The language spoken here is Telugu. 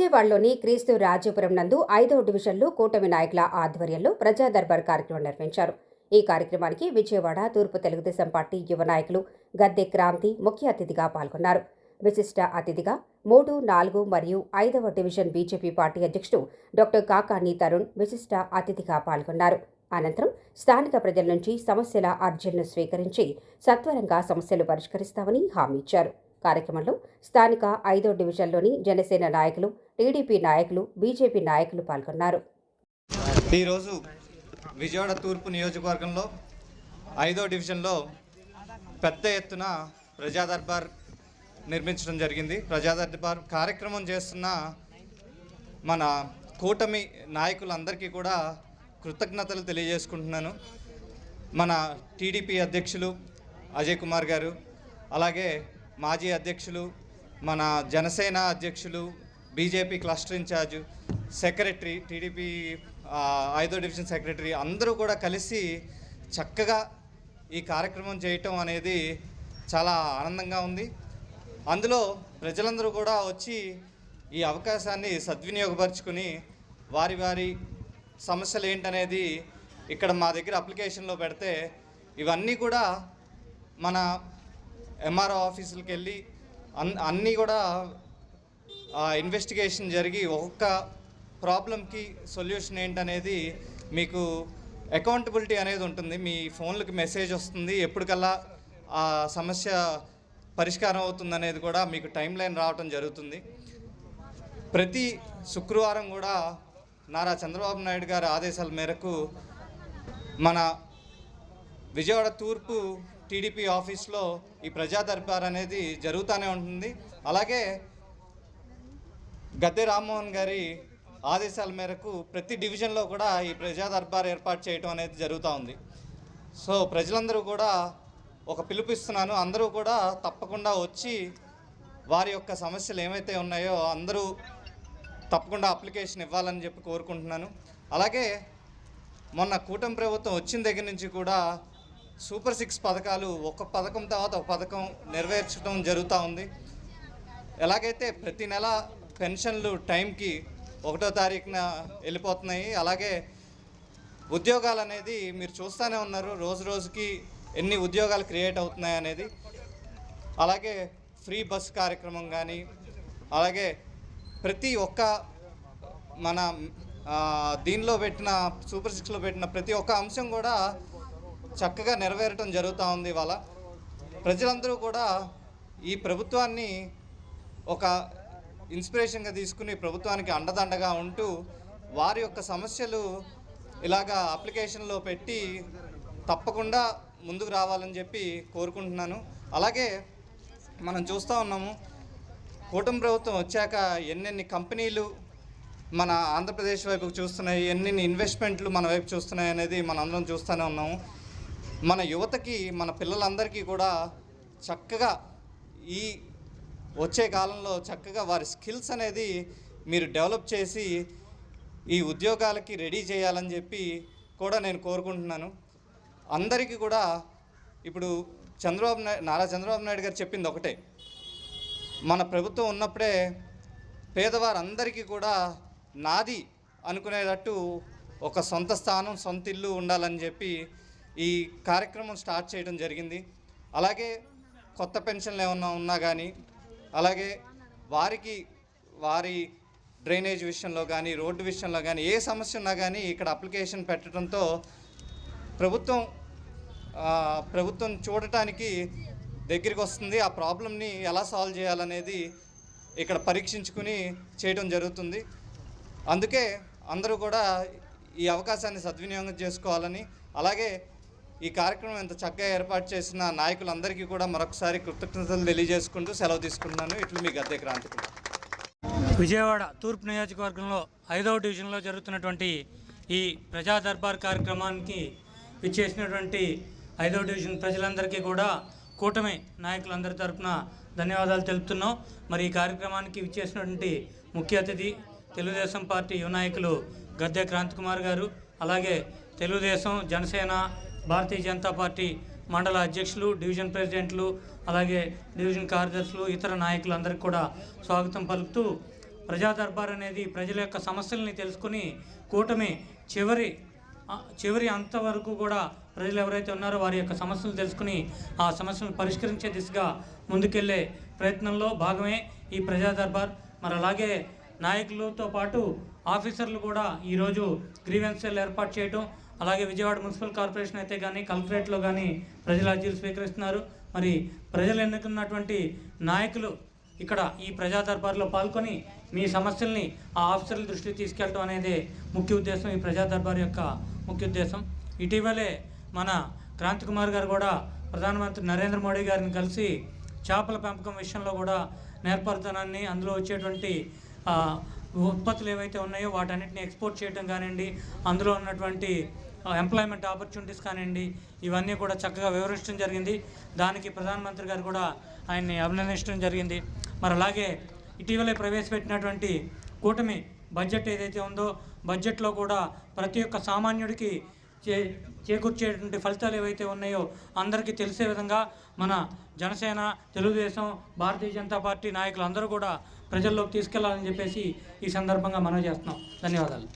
విజయవాడలోని క్రీస్తు రాజపురం నందు ఐదవ డివిజన్లో కూటమి నాయకుల ఆధ్వర్యంలో ప్రజా దర్బార్ కార్యక్రమం నిర్వహించారు. ఈ కార్యక్రమానికి విజయవాడ తూర్పు తెలుగుదేశం పార్టీ యువ నాయకులు గద్దె క్రాంతి ముఖ్య అతిథిగా పాల్గొన్నారు. విశిష్ట అతిథిగా మూడు నాలుగు మరియు ఐదవ డివిజన్ బీజేపీ పార్టీ అధ్యక్షుడు డాక్టర్ కాకాని తరుణ్ విశిష్ట అతిథిగా పాల్గొన్నారు. అనంతరం స్థానిక ప్రజల నుంచి సమస్యల అర్జీలను స్వీకరించి సత్వరంగా సమస్యలు పరిష్కరిస్తామని హామీ ఇచ్చారు. కార్యక్రమంలో స్థానిక ఐదో డివిజన్లోని జనసేన నాయకులు టీడీపీ నాయకులు బీజేపీ నాయకులు పాల్గొన్నారు. ఈరోజు విజయవాడ తూర్పు నియోజకవర్గంలో ఐదో డివిజన్లో పెద్ద ఎత్తున ప్రజా దర్బార్ నిర్మించడం జరిగింది. ప్రజా దర్బార్ కార్యక్రమం చేస్తున్న మన కూటమి నాయకులందరికీ కూడా కృతజ్ఞతలు తెలియజేసుకుంటున్నాను. మన టీడీపీ అధ్యక్షులు అజయ్ కుమార్ గారు అలాగే మాజీ అధ్యక్షులు మన జనసేన అధ్యక్షులు BJP cluster in-charge secretary TDP ఐదో డివిజన్ సెక్రటరీ అందరూ కూడా కలిసి చక్కగా ఈ కార్యక్రమం చేయటం అనేది చాలా ఆనందంగా ఉంది. అందులో ప్రజలందరూ కూడా వచ్చి ఈ అవకాశాన్ని సద్వినియోగపరుచుకుని వారి వారి సమస్యలు ఏంటనేది ఇక్కడ మా దగ్గర అప్లికేషన్లో పెడితే ఇవన్నీ కూడా మన ఎంఆర్ఓ ఆఫీసులకు వెళ్ళి అన్ అన్నీ కూడా ఇన్వెస్టిగేషన్ జరిగి ఒక్కొక్క ప్రాబ్లంకి సొల్యూషన్ ఏంటనేది మీకు అకౌంటబిలిటీ అనేది ఉంటుంది. మీ ఫోన్లకు మెసేజ్ వస్తుంది. ఎప్పటికల్లా ఆ సమస్య పరిష్కారం అవుతుంది అనేది కూడా మీకు టైం లైన్ రావటం జరుగుతుంది. ప్రతి శుక్రవారం కూడా నారా చంద్రబాబు నాయుడు గారి ఆదేశాల మేరకు మన విజయవాడ తూర్పు టీడీపీ ఆఫీస్లో ఈ ప్రజా దర్బార్ అనేది జరుగుతూనే ఉంటుంది. అలాగే గద్దె రామ్మోహన్ గారి ఆదేశాల మేరకు ప్రతి డివిజన్లో కూడా ఈ ప్రజా దర్బార్ ఏర్పాటు చేయటం అనేది జరుగుతూ ఉంది. సో ప్రజలందరూ కూడా ఒక పిలుపిస్తున్నాను అందరూ కూడా తప్పకుండా వచ్చి వారి యొక్క సమస్యలు ఏమైతే ఉన్నాయో అందరూ తప్పకుండా అప్లికేషన్ ఇవ్వాలని చెప్పి కోరుకుంటున్నాను. అలాగే మొన్న కూటమి ప్రభుత్వం వచ్చిన దగ్గర నుంచి కూడా సూపర్ సిక్స్ పథకాలు ఒక పథకం తర్వాత ఒక పథకం నెరవేర్చడం జరుగుతూ ఉంది. ఎలాగైతే ప్రతి నెల పెన్షన్లు టైంకి ఒకటో తారీఖున వెళ్ళిపోతున్నాయి అలాగే ఉద్యోగాలు అనేది మీరు చూస్తూనే ఉన్నారు రోజు రోజుకి ఎన్ని ఉద్యోగాలు క్రియేట్ అవుతున్నాయి అనేది. అలాగే ఫ్రీ బస్ కార్యక్రమం కానీ అలాగే ప్రతి ఒక్క మన దీనిలో పెట్టిన సూపర్ సిక్స్లో పెట్టిన ప్రతి ఒక్క అంశం కూడా చక్కగా నెరవేరటం జరుగుతూ ఉంది ఇవాళ. ప్రజలందరూ కూడా ఈ ప్రభుత్వాన్ని ఒక ఇన్స్పిరేషన్గా తీసుకుని ప్రభుత్వానికి అండదండగా ఉంటూ వారి యొక్క సమస్యలు ఇలాగా అప్లికేషన్లో పెట్టి తప్పకుండా ముందుకు రావాలని చెప్పి కోరుకుంటున్నాను. అలాగే మనం చూస్తూ ఉన్నాము కూటమి ప్రభుత్వం వచ్చాక ఎన్నెన్ని కంపెనీలు మన ఆంధ్రప్రదేశ్ వైపు చూస్తున్నాయి ఎన్ని ఇన్వెస్ట్మెంట్లు మన వైపు చూస్తున్నాయి అనేది మనందరం అందరం చూస్తూనే ఉన్నాము. మన యువతకి మన పిల్లలందరికీ కూడా చక్కగా ఈ వచ్చే కాలంలో చక్కగా వారి స్కిల్స్ అనేది మీరు డెవలప్ చేసి ఈ ఉద్యోగాలకి రెడీ చేయాలని చెప్పి కూడా నేను కోరుకుంటున్నాను. అందరికీ కూడా ఇప్పుడు చంద్రబాబు నాయుడు నారా చంద్రబాబు నాయుడు గారు చెప్పింది ఒకటే. మన ప్రభుత్వం ఉన్నప్పుడే పేదవారందరికీ కూడా నాది అనుకునేటట్టు ఒక సొంత స్థానం సొంత ఇల్లు ఉండాలని చెప్పి ఈ కార్యక్రమం స్టార్ట్ చేయడం జరిగింది. అలాగే కొత్త పెన్షన్లు ఏమన్నా ఉన్నా కానీ అలాగే వారికి వారి డ్రైనేజ్ విషయంలో కానీ రోడ్డు విషయంలో కానీ ఏ సమస్య ఉన్నా కానీ ఇక్కడ అప్లికేషన్ పెట్టడంతో ప్రభుత్వం ప్రభుత్వం చూడటానికి దగ్గరికి వస్తుంది. ఆ ప్రాబ్లమ్ని ఎలా సాల్వ్ చేయాలనేది ఇక్కడ పరీక్షించుకుని చేయడం జరుగుతుంది. అందుకే అందరూ కూడా ఈ అవకాశాన్ని సద్వినియోగం చేసుకోవాలని అలాగే ఈ కార్యక్రమం ఎంత చక్కగా ఏర్పాటు చేసిన నాయకులందరికీ కూడా మరొకసారి కృతజ్ఞతలు తెలియజేసుకుంటూ సెలవు తీసుకుంటున్నాను. ఇట్లు మీ గద్దె క్రాంతి విజయవాడ తూర్పు నియోజకవర్గంలో ఐదవ డివిజన్లో జరుగుతున్నటువంటి ఈ ప్రజా దర్బార్ కార్యక్రమానికి విచ్చేసినటువంటి ఐదవ డివిజన్ ప్రజలందరికీ కూడా కూటమి నాయకులందరి తరపున ధన్యవాదాలు తెలుపుతున్నాం. మరి ఈ కార్యక్రమానికి విచ్చేసినటువంటి ముఖ్య అతిథి తెలుగుదేశం పార్టీ యువ నాయకులు గద్దె క్రాంతి కుమార్ గారు అలాగే తెలుగుదేశం జనసేన భారతీయ జనతా పార్టీ మండల అధ్యక్షులు డివిజన్ ప్రెసిడెంట్లు అలాగే డివిజన్ కార్యదర్శులు ఇతర నాయకులందరికీ కూడా స్వాగతం పలుకుతూ ప్రజా దర్బార్ అనేది ప్రజల యొక్క సమస్యల్ని తెలుసుకుని కూటమి చివరి చివరి అంతవరకు కూడా ప్రజలు ఎవరైతే ఉన్నారో వారి యొక్క సమస్యలు తెలుసుకుని ఆ సమస్యలను పరిష్కరించే దిశగా ముందుకెళ్ళే ప్రయత్నంలో భాగమే ఈ ప్రజా దర్బార్ మరి అలాగే నాయకులతో పాటు ఆఫీసర్లు కూడా ఈరోజు గ్రీవెన్సీలు ఏర్పాటు చేయటం అలాగే విజయవాడ మున్సిపల్ కార్పొరేషన్ అయితే కానీ కలెక్టరేట్లో కానీ ప్రజల అర్జీలు స్వీకరిస్తున్నారు. మరి ప్రజలు ఎన్నుకున్నటువంటి నాయకులు ఇక్కడ ఈ ప్రజా దర్బార్లో పాల్గొని మీ సమస్యల్ని ఆ ఆఫీసర్ల దృష్టికి తీసుకెళ్ళడం అనేది ముఖ్య ఉద్దేశం ఈ ప్రజా దర్బార్ యొక్క ముఖ్య ఉద్దేశం. ఇటీవలే మన క్రాంతి కుమార్ గారు కూడా ప్రధానమంత్రి నరేంద్ర మోడీ గారిని కలిసి చేపల పెంపకం విషయంలో కూడా నేర్పరితనాన్ని అందులో వచ్చేటువంటి ఉత్పత్తులు ఏవైతే ఉన్నాయో వాటన్నిటిని ఎక్స్పోర్ట్ చేయడం కానివ్వండి అందులో ఉన్నటువంటి ఎంప్లాయ్మెంట్ ఆపర్చునిటీస్ కానివ్వండి ఇవన్నీ కూడా చక్కగా వివరించడం జరిగింది. దానికి ప్రధానమంత్రి గారు కూడా ఆయన్ని అభినందించడం జరిగింది. మరి అలాగే ఇటీవలే ప్రవేశపెట్టినటువంటి కూటమి బడ్జెట్ ఏదైతే ఉందో బడ్జెట్లో కూడా ప్రతి ఒక్క సామాన్యుడికి చే చేకూర్చేటువంటి ఫలితాలు ఏవైతే ఉన్నాయో అందరికీ తెలిసే విధంగా మన జనసేన తెలుగుదేశం భారతీయ జనతా పార్టీ నాయకులు అందరూ కూడా ప్రజల్లోకి తీసుకెళ్ళాలని చెప్పేసి ఈ సందర్భంగా మనం చేస్తున్నాం. ధన్యవాదాలు.